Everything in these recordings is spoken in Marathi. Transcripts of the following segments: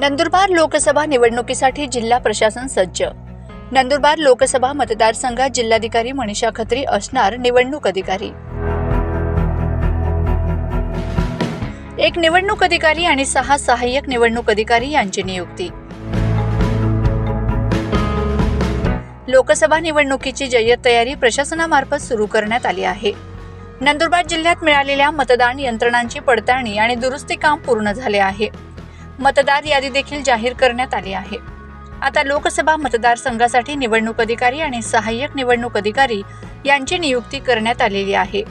नंदुरबार लोकसभा निवडणुकीसाठी जिल्हा प्रशासन सज्ज. नंदुरबार लोकसभा मतदारसंघात जिल्हाधिकारी मनीषा खत्री असणार निवडणूक अधिकारी. एक निवडणूक अधिकारी आणि सहा सहाय्यक निवडणूक अधिकारी यांची नियुक्ती. लोकसभा निवडणुकीची जय्यत तयारी प्रशासनामार्फत सुरू करण्यात आली आहे. नंदुरबार जिल्ह्यात मिळालेल्या मतदान यंत्रणांची पडताळणी आणि दुरुस्ती काम पूर्ण झाले आहे. मतदार यादी देखील जाहीर करण्यात आली आहे. आता लोकसभा मतदारसंघासाठी निवडणूक अधिकारी आणि सहाय्यक निवडणूक अधिकारी यांची नियुक्ती करण्यात आलेली आहे.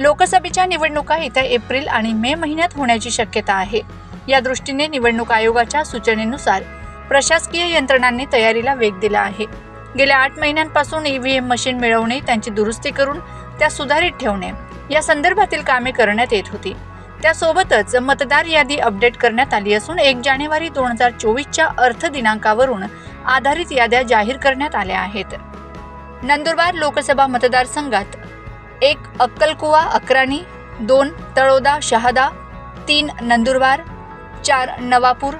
लोकसभेच्या निवडणुका येत्या एप्रिल आणि मे महिन्यात होण्याची शक्यता आहे. या दृष्टीने निवडणूक आयोगाच्या सूचनेनुसार प्रशासकीय यंत्रणांनी तयारीला वेग दिला आहे. गेल्या आठ महिन्यांपासून ईव्हीएम मशीन मिळवणे त्यांची दुरुस्ती करून त्या सुधारित ठेवणे या संदर्भातील कामे करण्यात येत होती. त्यासोबतच मतदार यादी अपडेट करण्यात आली असून एक जानेवारी दोन हजार चोवीसच्या अर्थ दिनांकावरून आधारित याद्या जाहीर करण्यात आल्या आहेत. नंदुरबार लोकसभा मतदारसंघात एक अक्कलकुवा अकराणी दोन तळोदा शहादा तीन नंदुरबार चार नवापूर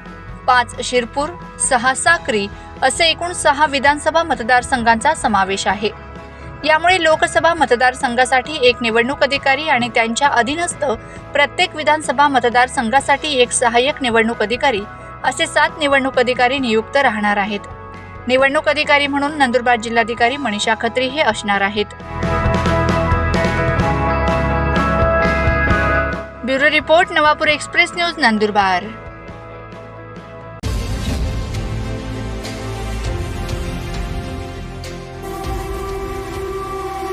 पाच शिरपूर सहा साक्री असे एकूण सहा विधानसभा मतदारसंघांचा समावेश आहे. यामुळे लोकसभा मतदारसंघासाठी एक निवडणूक अधिकारी आणि त्यांच्या अधीनस्थ प्रत्येक विधानसभा मतदारसंघासाठी एक सहाय्यक निवडणूक अधिकारी असे सात निवडणूक अधिकारी नियुक्त राहणार आहेत. निवडणूक अधिकारी म्हणून नंदुरबार जिल्हाधिकारी मनीषा खत्री हे असणार आहेत. Bureau report Navapur express news Nandurbar.